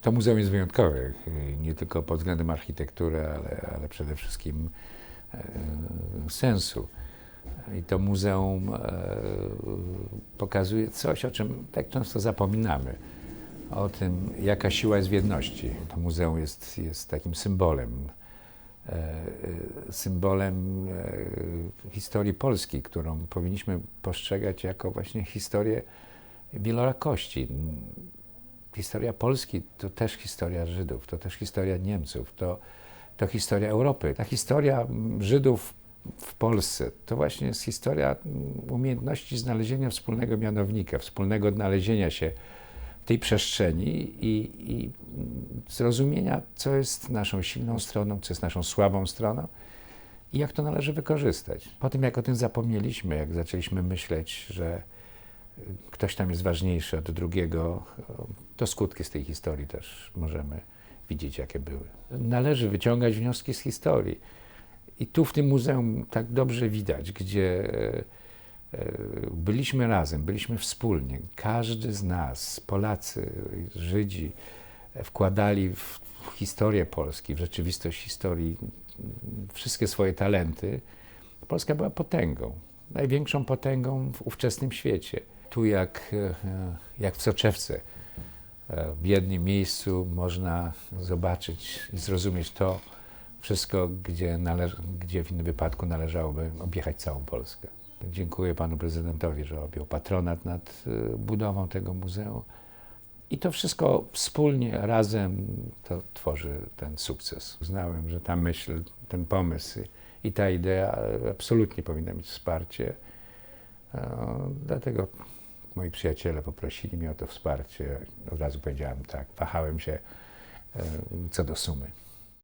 To muzeum jest wyjątkowe, nie tylko pod względem architektury, ale, ale przede wszystkim e, sensu. I to muzeum e, pokazuje coś, o czym tak często zapominamy. O tym, jaka siła jest w jedności. To muzeum jest, jest takim symbolem. e, Symbolem historii Polski, którą powinniśmy postrzegać jako właśnie historię wielorakości. Historia Polski to też historia Żydów, to też historia Niemców, to, to historia Europy. Ta historia mm, Żydów w Polsce to właśnie jest historia mm, umiejętności znalezienia wspólnego mianownika, wspólnego odnalezienia się w tej przestrzeni i, i mm, zrozumienia, co jest naszą silną stroną, co jest naszą słabą stroną i jak to należy wykorzystać. Po tym, jak o tym zapomnieliśmy, jak zaczęliśmy myśleć, że ktoś tam jest ważniejszy od drugiego, to skutki z tej historii też możemy widzieć, jakie były. Należy wyciągać wnioski z historii. I tu w tym muzeum tak dobrze widać, gdzie e, e, byliśmy razem, byliśmy wspólnie. Każdy z nas, Polacy, Żydzi, e, wkładali w historię Polski, w rzeczywistość historii wszystkie swoje talenty. Polska była potęgą, największą potęgą w ówczesnym świecie tu jak, jak w soczewce. E, W jednym miejscu można zobaczyć i zrozumieć to wszystko, gdzie, należ- gdzie w innym wypadku należałoby objechać całą Polskę. Dziękuję panu prezydentowi, że objął patronat nad e, budową tego muzeum. I to wszystko wspólnie, razem to tworzy ten sukces. Uznałem, że ta myśl, ten pomysł i ta idea absolutnie powinna mieć wsparcie. E, Dlatego moi przyjaciele poprosili mnie o to wsparcie. Od razu powiedziałem tak. Wahałem się e, co do sumy.